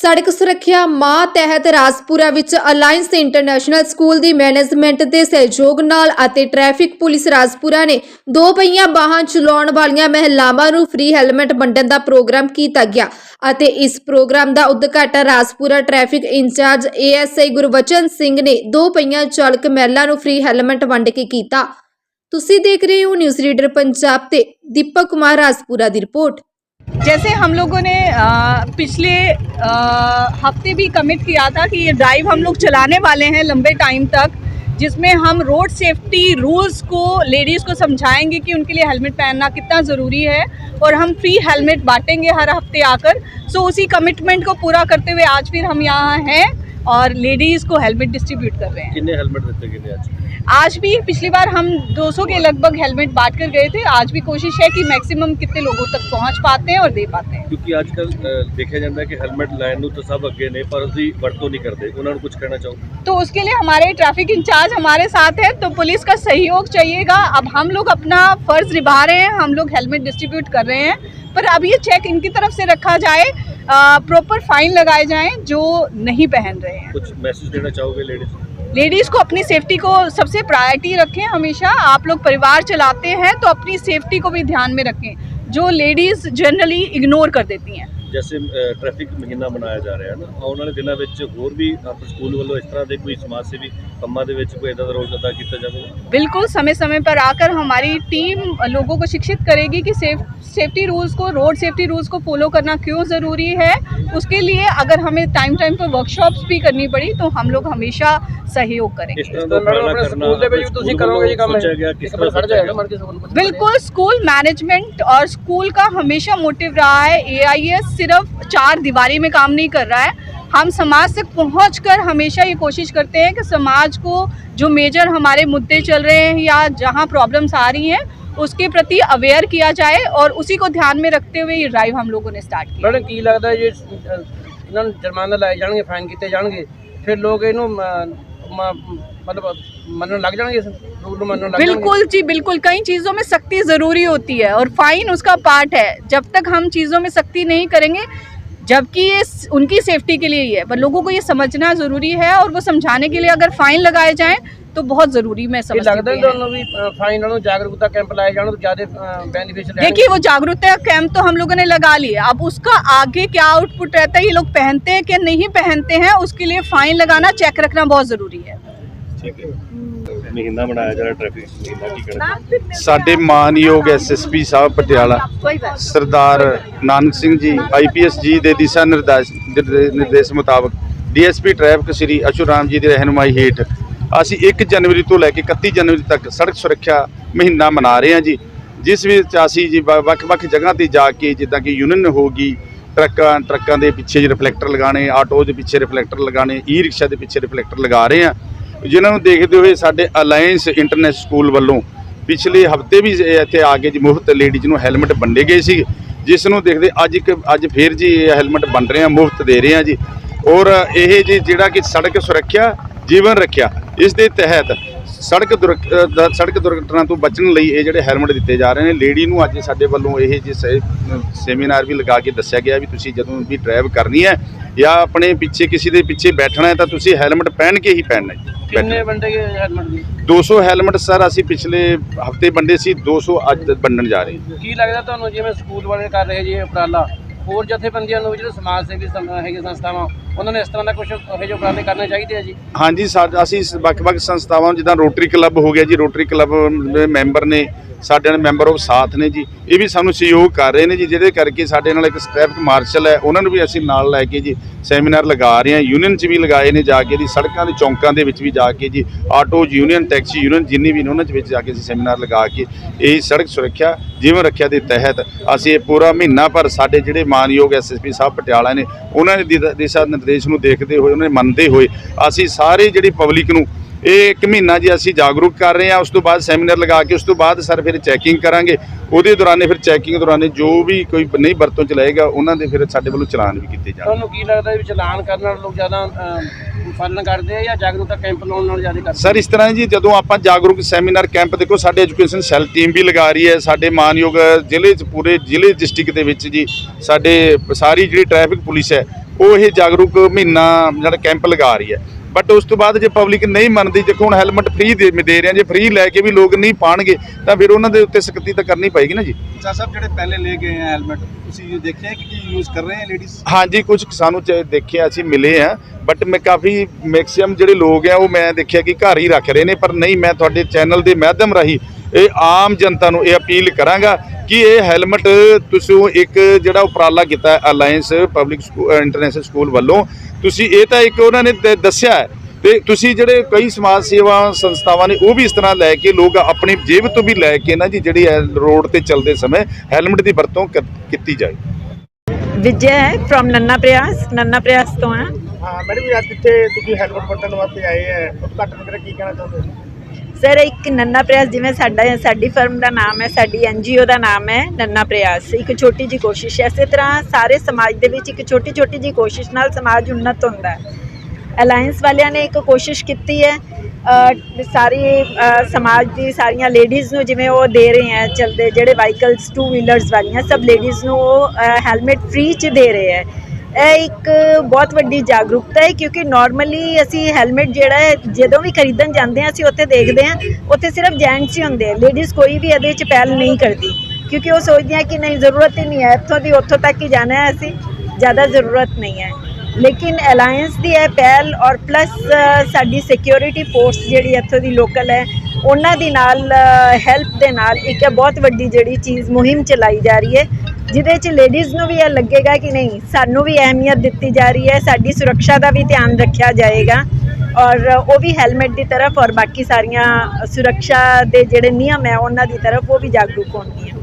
ਸੜਕ ਸੁਰੱਖਿਆ ਮਾਹ ਤਹਿਤ ਰਾਜਪੁਰਾ ਵਿੱਚ ਅਲਾਇੰਸ ਇੰਟਰਨੈਸ਼ਨਲ ਸਕੂਲ ਦੀ ਮੈਨੇਜਮੈਂਟ ਦੇ ਸਹਿਯੋਗ ਨਾਲ ਅਤੇ ਟ੍ਰੈਫਿਕ ਪੁਲਿਸ ਰਾਜਪੁਰਾ ਨੇ ਦੋ ਪਹੀਆਂ ਵਾਹਨ ਚਲਾਉਣ ਵਾਲੀਆਂ ਮਹਿਲਾਵਾਂ ਨੂੰ ਫ੍ਰੀ ਹੈਲਮਟ ਵੰਡਣ ਦਾ ਪ੍ਰੋਗਰਾਮ ਕੀਤਾ ਗਿਆ ਅਤੇ ਇਸ ਪ੍ਰੋਗਰਾਮ ਦਾ ਉਦਘਾਟਨ Rajpura traffic incharge ASI Gurvachan Singh ਨੇ ਦੋ ਪਹੀਆਂ ਚਾਲਕ ਮਹਿਲਾ ਨੂੰ ਫ੍ਰੀ ਹੈਲਮਟ ਵੰਡ ਕੇ ਕੀਤਾ। ਤੁਸੀਂ ਦੇਖ ਰਹੇ ਹੋ ਨਿਊਜ਼ ਰੀਡਰ ਪੰਜਾਬ ਤੇ ਦੀਪਕ ਕੁਮਾਰ ਰਾਜਪੁਰਾ ਦੀ ਰਿਪੋਰਟ। जैसे हम लोगों ने आ, पिछले आ, हफ़्ते भी कमिट किया था कि ये ड्राइव हम लोग चलाने वाले हैं लंबे टाइम तक जिसमें हम रोड सेफ्टी रूल्स को लेडीज़ को समझाएँगे कि उनके लिए हेलमेट पहनना कितना ज़रूरी है और हम फ्री हेलमेट बांटेंगे हर हफ़्ते आकर। सो उसी कमिटमेंट को पूरा करते हुए आज फिर हम यहाँ हैं। और लेडीज़ को हेलमेट डिस्ट्रीब्यूट कर रहे हैं कितने हेलमेट देते कितने आज आज भी पिछली बार हम 200 के लगभग हेलमेट बांट कर गए थे आज भी कोशिश है कि मैक्सिमम कितने लोगों तक पहुंच पाते हैं और दे पाते हैं ਕਿਉਂਕਿ ਅੱਜ ਕੱਲ ਦੇਖਿਆ ਜਾਂਦਾ ਹੈ ਕਿ ਹੈਲਮਟ ਲੈਣ ਨੂੰ ਤਾਂ ਸਭ ਅੱਗੇ ਨੇ ਪਰ ਅਸੀਂ ਵਰਤੋਂ ਨਹੀਂ ਕਰਦੇ ਉਹਨਾਂ ਨੂੰ ਕੁਝ ਕਹਿਣਾ ਚਾਹੋ तो उसके लिए हमारे ट्रैफिक इंचार्ज हमारे साथ है तो पुलिस का सहयोग चाहिएगा अब हम लोग अपना फर्ज निभा रहे हैं हम लोग हेलमेट डिस्ट्रीब्यूट कर रहे हैं पर अब ये चेक इनकी तरफ़ से रखा जाए प्रॉपर फाइन लगाए जाए जो नहीं पहन रहे हैं। कुछ मैसेज देना चाहोगे लेडीज़ लेडीज़ को अपनी सेफ्टी को सबसे प्रायोरिटी रखें हमेशा। आप लोग परिवार चलाते हैं तो अपनी सेफ्टी को भी ध्यान में रखें जो लेडीज़ जनरली इग्नोर कर देती हैं। ਜੈਸੇ ਟ੍ਰੈਫਿਕ ਮਹੀਨਾ ਮਨਾਇਆ ਜਾ ਰਿਹਾ ਹੈ ਨਾ ਆਉਣ ਵਾਲੇ ਦਿਨਾਂ ਵਿੱਚ ਹੋਰ ਵੀ ਆਪ ਸਕੂਲ ਵੱਲੋਂ ਇਸ ਤਰ੍ਹਾਂ ਦੇ ਕੋਈ ਸਮਾਜ ਸੇਵੀ ਕੰਮਾਂ ਦੇ ਵਿੱਚ ਕੋਈ ਇਦਾਂ ਦਾ ਰੋਲ ਅਦਾ ਕੀਤਾ ਜਾਵੇਗਾ बिल्कुल समय समय पर आकर हमारी टीम लोगों को शिक्षित करेगी कि सेफ सेफ्टी रूल्स को रोड सेफ्टी रूल्स को फॉलो करना क्यों ज़रूरी है उसके लिए अगर हमें टाइम टाइम पर वर्कशॉप्स भी करनी पड़ी तो हम लोग हमेशा सहयोग करेंगे ਇਸ ਤਰ੍ਹਾਂ ਦਾ ਉਪਰਾਲਾ ਕਰਨਾ ਸਕੂਲ ਦੇ ਵਿੱਚ ਤੁਸੀਂ ਕਰੋਗੇ ਜੀ ਕੰਮ ਸੋਚਿਆ ਗਿਆ ਕਿਸ ਤਰ੍ਹਾਂ ਖੜ ਸੋਚਿਆ ਜਾਏਗਾ ਗਿਆ ਮਰ ਕੇ ਸਕੂਲ ਕੁਝ बिल्कुल स्कूल मैनेजमेंट और स्कूल का हमेशा मोटिव रहा है एआईएस सिर्फ चार दीवारी में काम नहीं कर रहा है हम समाज तक पहुंचकर हमेशा ये कोशिश करते हैं कि समाज को जो मेजर हमारे मुद्दे चल रहे हैं या जहां प्रॉब्लम्स आ रही हैं उसके प्रति अवेयर किया जाए और उसी को ध्यान में रखते हुए ये ड्राइव हम लोगों ने स्टार्ट किया ਮੈਡਮ ਕੀ ਲੱਗਦਾ ਜੇ ਅ, ਇਹਨਾਂ ਨੂੰ ਜੁਰਮਾਨਾ ਲਾਏ ਜਾਣਗੇ ਫਾਈਨ ਕੀਤੇ ਜਾਣਗੇ ਫਿਰ ਲੋਕ ਇਹਨੂੰ बिल्कुल जी बिल्कुल। कई चीज़ों में सख्ती ज़रूरी होती है और फाइन उसका पार्ट है। जब तक हम चीज़ों में सख्ती नहीं करेंगे जबकि ये उनकी सेफ्टी के लिए ही है। पर लोगों को ये समझना ज़रूरी है और वो समझाने के लिए अगर फाइन लगाए जाए तो बहुत ज़रूरी मैं समझती हूँ जागरूकता कैंप लाए जाने तो ज़्यादा देखिए वो जागरूकता कैंप तो हम लोगों ने लगा लिया अब उसका आगे क्या आउटपुट रहता है ये लोग पहनते हैं कि नहीं पहनते हैं उसके लिए फाइन लगाना चेक रखना बहुत ज़रूरी है। ਠੀਕ ਹੈ। ਮਹੀਨਾ ਬਣਾਇਆ ਜਾ ਰਿਹਾ ਟ੍ਰੈਫਿਕ ਮਹੀਨਾ ਕੀ ਕਰਨਾ ਸਾਡੇ ਮਾਨਯੋਗ ਐਸਐਸਪੀ ਸਾਹਿਬ ਪਟਿਆਲਾ ਸਰਦਾਰ ਨਾਨਕ ਸਿੰਘ ਜੀ ਆਈਪੀਐਸ ਜੀ ਦੇ ਦਿਸ਼ਾ ਨਿਰਦੇਸ਼ ਨਿਰਦੇਸ਼ ਮੁਤਾਬਕ ਡੀਐਸਪੀ ਟ੍ਰੈਫਿਕ ਸ੍ਰੀ ਅਸ਼ੂਰਾਮ ਜੀ ਦੀ ਰਹਿਨਮਾਈ ਹੇਠ ਅਸੀਂ 1 ਜਨਵਰੀ ਤੋਂ ਲੈ ਕੇ 31 ਜਨਵਰੀ ਤੱਕ ਸੜਕ ਸੁਰੱਖਿਆ ਮਹੀਨਾ ਮਨਾ ਰਹੇ ਹਾਂ ਜੀ। ਜਿਸ ਵਿੱਚ ਅਸੀਂ ਜੀ ਵੱਖ-ਵੱਖ ਜਗ੍ਹਾ ਤੇ ਜਾ ਕੇ ਜਿੱਦਾਂ ਕਿ ਯੂਨੀਅਨ ਹੋ ਗਈ ਟਰੱਕਾਂ ਟਰੱਕਾਂ ਦੇ ਪਿੱਛੇ ਰਿਫਲੈਕਟਰ ਲਗਾਣੇ ਆਟੋ ਦੇ ਪਿੱਛੇ ਰਿਫਲੈਕਟਰ ਲਗਾਣੇ ਈ ਰਿਕਸ਼ਾ ਦੇ ਪਿੱਛੇ ਰਿਫਲੈਕਟਰ ਲਗਾ ਰਹੇ ਹਾਂ। ਜਿਨ੍ਹਾਂ ਨੂੰ ਦੇਖਦੇ ਹੋਏ ਸਾਡੇ ਅਲਾਇੰਸ ਇੰਟਰਨੈਸ਼ਨਲ ਸਕੂਲ ਵੱਲੋਂ ਪਿਛਲੇ ਹਫ਼ਤੇ ਵੀ ਇੱਥੇ ਆ ਕੇ ਜੀ ਮੁਫਤ ਲੇਡੀਜ਼ ਨੂੰ ਹੈਲਮਟ ਵੰਡੇ ਗਏ ਸੀ। ਜਿਸ ਨੂੰ ਦੇਖਦੇ ਅੱਜ ਇੱਕ ਅੱਜ ਫੇਰ ਜੀ ਇਹ ਹੈਲਮਟ ਵੰਡ ਰਹੇ ਆ, ਮੁਫਤ ਦੇ ਰਹੇ ਆ ਜੀ। ਔਰ ਇਹ ਜੀ ਜਿਹੜਾ ਕਿ ਸੜਕ ਸੁਰੱਖਿਆ ਜੀਵਨ ਰੱਖਿਆ, ਇਸ ਦੇ ਤਹਿਤ ਸੜਕ ਸੜਕ ਦੁਰਘਟਨਾ ਤੋਂ ਬਚਣ ਲਈ ਇਹ ਜਿਹੜੇ ਹੈਲਮਟ ਦਿੱਤੇ ਜਾ ਰਹੇ ਨੇ। ਲੇਡੀ ਨੂੰ ਅੱਜ ਸਾਡੇ ਵੱਲੋਂ ਇਹ ਜੀ ਸੈਮੀਨਾਰ ਵੀ ਲਗਾ ਕੇ ਦੱਸਿਆ ਗਿਆ ਵੀ ਤੁਸੀਂ ਜਦੋਂ ਵੀ ਡਰਾਈਵ ਕਰਨੀ ਹੈ ਜਾਂ ਆਪਣੇ ਪਿੱਛੇ ਕਿਸੇ ਦੇ ਪਿੱਛੇ ਬੈਠਣਾ ਹੈ ਤਾਂ ਤੁਸੀਂ ਹੈਲਮਟ ਪਹਿਨ ਕੇ ਹੀ ਪਹਿਨਣਾ ਹੈ। ਕਿੰਨੇ। ਬੰਦੇ ਕੇ ਹੈਲਮਟ ਦੀ? 200 ਹੈਲਮਟ ਸਰ ਅਸੀਂ ਪਿਛਲੇ ਹਫ਼ਤੇ ਵੰਡੇ ਸੀ 200 ਅੱਜ ਵੰਡਣ ਜਾ ਰਹੇ ਕੀ ਲੱਗਦਾ ਤੁਹਾਨੂੰ ਜਿਵੇਂ ਸਕੂਲ ਵਾਲੇ ਕਰ ਰਹੇ ਜੀ ਉਪਰਾਲਾ? ਹੋਰ ਜਥੇਬੰਦੀਆਂ ਨੂੰ, ਜਿਹੜੇ ਸਮਾਜ ਸੇਵੀ ਸੰ- ਹੈਗੇ ਸੰਸਥਾਵਾਂ, ਉਹਨਾਂ ਨੇ ਇਸ ਤਰ੍ਹਾਂ ਦਾ ਕੁਝ ਇਹੋ ਜਿਹੇ ਉਪਰਾਲੇ ਕਰਨੇ ਚਾਹੀਦੇ ਆ ਜੀ? ਹਾਂਜੀ ਸਾਡ ਅਸੀਂ ਸ- ਵੱਖ-ਵੱਖ ਸੰਸਥਾਵਾਂ, ਜਿੱਦਾਂ ਰੋਟਰੀ ਕਲੱਬ ਹੋ ਗਿਆ ਜੀ ਰੋਟਰੀ ਕਲੱਬ ਦੇ ਮੈਂਬਰ ਨੇ ਸਾਡੇ ਨਾਲ ਮੈਂਬਰ ਆਫ ਸਾਥ ਨੇ ਜੀ। ਇਹ ਵੀ ਸਾਨੂੰ ਸਹਿਯੋਗ ਕਰ ਰਹੇ ਨੇ ਜੀ, ਜਿਹਦੇ ਕਰਕੇ ਸਾਡੇ ਨਾਲ ਇੱਕ ਟ੍ਰੈਫਿਕ ਮਾਰਸ਼ਲ ਹੈ। ਉਹਨਾਂ ਨੂੰ ਵੀ ਅਸੀਂ ਨਾਲ ਲੈ ਕੇ ਜੀ ਸੈਮੀਨਾਰ ਲਗਾ ਰਹੇ ਹਾਂ। ਯੂਨੀਅਨ 'ਚ ਵੀ ਲਗਾਏ ਨੇ ਜਾ ਕੇ ਜੀ, ਸੜਕਾਂ ਦੇ ਚੌਂਕਾਂ ਦੇ ਵਿੱਚ ਵੀ ਜਾ ਕੇ ਜੀ ਆਟੋ ਯੂਨੀਅਨ ਟੈਕਸੀ ਯੂਨੀਅਨ ਜਿੰਨੀ ਵੀ ਨੇ, ਉਹਨਾਂ 'ਚ ਵਿੱਚ ਜਾ ਕੇ ਅਸੀਂ ਸੈਮੀਨਾਰ ਲਗਾ ਕੇ ਇਹ ਸੜਕ ਸੁਰੱਖਿਆ ਜੀਵਨ ਰੱਖਿਆ ਦੇ ਤਹਿਤ ਅਸੀਂ ਇਹ ਪੂਰਾ ਮਹੀਨਾ ਭਰ ਸਾਡੇ ਜਿਹੜੇ ਮਾਨਯੋਗ ਐਸਐਸਪੀ ਸਾਹਿਬ ਪਟਿਆਲਾ ਨੇ, ਉਹਨਾਂ ਦੇ ਦਿਸ਼ਾ- ਨਿਰਦੇਸ਼ ਨੂੰ ਦੇਖਦੇ ਹੋਏ, ਉਹਨਾਂ ਨੇ ਮੰਨਦੇ ਹੋਏ ਅਸੀਂ ਸਾਰੇ ਜਿਹੜੀ ਪਬਲਿਕ ਨੂੰ ਇਹ ਇੱਕ ਮਹੀਨਾ ਜੀ ਅਸੀਂ ਜਾਗਰੂਕ ਕਰ ਰਹੇ ਹਾਂ ਉਸ ਤੋਂ ਬਾਅਦ ਸੈਮੀਨਾਰ ਲਗਾ ਕੇ ਉਸ ਤੋਂ ਬਾਅਦ ਸਰ ਫਿਰ ਚੈਕਿੰਗ ਕਰਾਂਗੇ। ਉਹਦੇ ਦੌਰਾਨੇ ਫਿਰ ਚੈਕਿੰਗ ਦੌਰਾਨੇ ਜੋ ਵੀ ਕੋਈ ਨਹੀਂ ਵਰਤੋਂ ਚ ਲਏਗਾ ਉਹਨਾਂ ਦੇ ਫਿਰ ਸਾਡੇ ਵੱਲੋਂ ਚਲਾਨ ਵੀ ਕੀਤੇ ਜਾਣਗੇ। ਤੁਹਾਨੂੰ ਕੀ ਲੱਗਦਾ ਵੀ ਚਲਾਨ ਕਰਨ ਨਾਲ ਲੋਕ ਜ਼ਿਆਦਾ ਅ, ਪਾਲਣ ਕਰਦੇ ਆ ਜਾਂ ਜਾਗਰੂਕਤਾ ਕੈਂਪ ਲਾਉਣ ਨਾਲ ਜ਼ਿਆਦਾ ਕਰਦੇ ਸਰ ਇਸ ਤਰ੍ਹਾਂ ਜੀ ਜਦੋਂ ਆਪਾਂ ਜਾਗਰੂਕ ਸੈਮੀਨਾਰ ਕੈਂਪ ਦੇਖੋ ਸਾਡੇ ਐਜੂਕੇਸ਼ਨ ਸੈੱਲ ਟੀਮ ਵੀ ਲਗਾ ਰਹੀ ਹੈ ਸਾਡੇ ਮਾਨਯੋਗ ਜ਼ਿਲ੍ਹੇ 'ਚ ਪੂਰੇ ਜ਼ਿਲ੍ਹੇ ਡਿਸਟ੍ਰਿਕਟ ਦੇ ਵਿੱਚ ਜੀ ਸਾਡੇ ਸਾਰੀ ਜਿਹੜੀ ਟ੍ਰੈਫਿਕ ਪੁਲਿਸ ਹੈ ਉਹ ਇਹ ਜਾਗਰੂਕ ਮਹੀਨਾ ਜਿਹੜਾ ਕੈਂਪ ਲਗਾ ਰਹੀ ਹੈ। ਬਟ ਉਸ ਤੋਂ ਬਾਅਦ ਜੇ ਪਬਲਿਕ ਨਹੀਂ ਮੰਨਦੀ ਦੇਖੋ ਹੁਣ ਹੈਲਮਟ ਫ੍ਰੀ ਦੇ ਦੇ ਰਹੇ ਆ ਜੇ ਫ੍ਰੀ ਲੈ ਕੇ ਵੀ ਲੋਕ ਨਹੀਂ ਪਾਣਗੇ ਤਾਂ ਫਿਰ ਉਹਨਾਂ ਦੇ ਉੱਤੇ ਸਖਤੀ ਤਾਂ ਕਰਨੀ ਪਏਗੀ ਨਾ ਜੀ। ਚਾਹ ਸਾਹਿਬ ਜਿਹੜੇ ਪਹਿਲੇ ਲੈ ਗਏ ਆ ਹੈਲਮਟ ਤੁਸੀਂ ਦੇਖਿਆ ਕਿ ਕੀ ਯੂਜ਼ ਕਰ ਰਹੇ ਹੈ ਲੇਡੀਜ਼ ਹਾਂਜੀ ਕੁਝ ਸਾਨੂੰ ਦੇਖਿਆ ਅਸੀਂ ਮਿਲੇ ਆ ਬਟ ਮੈਂ ਕਾਫੀ ਮੈਕਸਿਮਮ ਜਿਹੜੇ ਲੋਕ ਆ ਉਹ ਮੈਂ ਦੇਖਿਆ ਕਿ ਘਰ ਹੀ ਰੱਖ ਰਹੇ ਨੇ ਪਰ ਨਹੀਂ ਮੈਂ ਤੁਹਾਡੇ ਚੈਨਲ ਦੇ ਮਾਧਿਅਮ ਰਾਹੀਂ ਇਹ ਆਮ ਜਨਤਾ ਨੂੰ ਇਹ ਅਪੀਲ ਕਰਾਂਗਾ ਕਿ ਇਹ ਹੈਲਮਟ ਤੁਸੀਂ ਇੱਕ ਜਿਹੜਾ ਉਪਰਾਲਾ ਕੀਤਾ ਅਲਾਈਅੰਸ ਪਬਲਿਕ ਇੰਟਰਨੈਸ਼ਨਲ ਸਕੂਲ ਵੱਲੋਂ ਤੁਸੀਂ ਇਹ ਤਾਂ ਇੱਕ ਉਹਨਾਂ ਨੇ ਦੱਸਿਆ ਹੈ ਤੇ ਤੁਸੀਂ ਜਿਹੜੇ ਕਈ ਸਮਾਜ ਸੇਵਾ ਸੰਸਥਾਵਾਂ ਨੇ ਉਹ ਵੀ ਇਸ ਤਰ੍ਹਾਂ ਲੈ ਕੇ ਲੋਕ ਆਪਣੀ ਜੇਬ ਤੋਂ ਵੀ ਲੈ ਕੇ ਨਾ ਜੀ ਜਿਹੜੀ ਰੋਡ ਤੇ ਚੱਲਦੇ ਸਮੇਂ ਹੈਲਮਟ ਦੀ ਵਰਤੋਂ ਕੀਤੀ ਜਾਏ। ਵਿਜੇ ਫਰੋਮ ਨੰਨਾ ਪ੍ਰਯਾਸ ਨੰਨਾ ਪ੍ਰਯਾਸ ਤੋਂ ਹਾਂ। ਹਾਂ ਮੈਡਮ ਵੀ ਅੱਜ ਇੱਥੇ ਤੁਸੀਂ ਹੈਲਮਟ ਵਰਤਣ ਵਾਸਤੇ ਆਏ ਹੈ। ਉਦਘਾਟਨ ਕਰੇ ਕੀ ਕਹਿਣਾ ਚਾਹੁੰਦੇ ਹੋ? ਸਰ ਇੱਕ ਨੰਨਾ ਪ੍ਰਯਾਸ ਜਿਵੇਂ ਸਾਡਾ ਸਾਡੀ ਫਰਮ ਦਾ ਨਾਮ ਹੈ ਸਾਡੀ ਐਨਜੀਓ ਦਾ ਨਾਮ ਹੈ ਨੰਨਾ ਪ੍ਰਯਾਸ ਇੱਕ ਛੋਟੀ ਜੀ ਕੋਸ਼ਿਸ਼ ਹੈ। ਇਸੇ ਤਰ੍ਹਾਂ ਸਾਰੇ ਸਮਾਜ ਦੇ ਵਿੱਚ ਇੱਕ ਛੋਟੀ ਛੋਟੀ ਜੀ ਕੋਸ਼ਿਸ਼ ਨਾਲ ਸਮਾਜ ਉੱਨਤ ਹੁੰਦਾ ਹੈ। ਅਲਾਈਅੰਸ ਵਾਲਿਆਂ ਨੇ ਇੱਕ ਕੋਸ਼ਿਸ਼ ਕੀਤੀ ਹੈ ਅ, ਸਾਰੀ ਸਮਾਜ ਦੀ ਸਾਰੀਆਂ ਲੇਡੀਜ਼ ਨੂੰ ਜਿਵੇਂ ਉਹ ਦੇ ਰਹੇ ਹੈ ਚਲਦੇ ਜਿਹੜੇ ਵਾਹੀਕਲਸ ਟੂ ਵੀਲਰਸ ਵਾਲੀਆਂ ਸਭ ਲੇਡੀਜ਼ ਨੂੰ ਉਹ ਹੈਲਮਟ ਫ੍ਰੀ ਚ ਦੇ ਰਹੇ ਹੈ। ਇਹ ਇੱਕ ਬਹੁਤ ਵੱਡੀ ਜਾਗਰੂਕਤਾ ਹੈ ਕਿਉਂਕਿ ਨਾਰਮਲੀ ਅਸੀਂ ਹੈਲਮਟ ਜਿਹੜਾ ਹੈ, ਜਦੋਂ ਵੀ ਖਰੀਦਣ ਜਾਂਦੇ ਹਾਂ, ਅਸੀਂ ਉੱਥੇ ਦੇਖਦੇ ਹਾਂ, ਉੱਥੇ ਸਿਰਫ ਜੈਂਟਸ ਹੀ ਹੁੰਦੇ ਆ ਲੇਡੀਜ਼ ਕੋਈ ਵੀ ਇਹਦੇ ਚ ਪਹਿਲ ਨਹੀਂ ਕਰਦੀ, ਕਿਉਂਕਿ ਉਹ ਸੋਚਦੀਆਂ ਕਿ ਨਹੀਂ, ਜ਼ਰੂਰਤ ਹੀ ਨਹੀਂ ਹੈ, ਇੱਥੋਂ ਦੀ ਉੱਥੋਂ ਤੱਕ ਹੀ ਜਾਣਾ ਹੈ ਅਸੀਂ, ਜ਼ਿਆਦਾ ਜ਼ਰੂਰਤ ਨਹੀਂ ਹੈ। ਲੇਕਿਨ ਅਲਾਈਅੰਸ ਦੀ ਇਹ ਪਹਿਲ ਔਰ ਪਲੱਸ ਸਾਡੀ ਸਿਕਿਉਰਿਟੀ ਫੋਰਸ ਜਿਹੜੀ ਇੱਥੋਂ ਦੀ ਲੋਕਲ ਹੈ, ਉਹਨਾਂ ਦੀ ਨਾਲ ਹੈਲਪ ਦੇ ਨਾਲ ਇੱਕ ਬਹੁਤ ਵੱਡੀ ਜਿਹੜੀ ਚੀਜ਼ ਮੁਹਿੰਮ ਚਲਾਈ ਜਾ ਰਹੀ ਹੈ ਜਿਹਦੇ 'ਚ ਲੇਡੀਜ਼ ਨੂੰ ਵੀ ਇਹ ਲੱਗੇਗਾ ਕਿ ਨਹੀਂ, ਸਾਨੂੰ ਵੀ ਅਹਿਮੀਅਤ ਦਿੱਤੀ ਜਾ ਰਹੀ ਹੈ, ਸਾਡੀ ਸੁਰੱਖਿਆ ਦਾ ਵੀ ਧਿਆਨ ਰੱਖਿਆ ਜਾਏਗਾ ਔਰ ਉਹ ਵੀ ਹੈਲਮਟ ਦੀ ਤਰਫ ਔਰ ਬਾਕੀ ਸਾਰੀਆਂ ਸੁਰੱਖਿਆ ਦੇ ਜਿਹੜੇ ਨਿਯਮ ਹੈ, ਉਹਨਾਂ ਦੀ ਤਰਫ ਉਹ ਵੀ ਜਾਗਰੂਕ ਹੋਣਗੀਆਂ।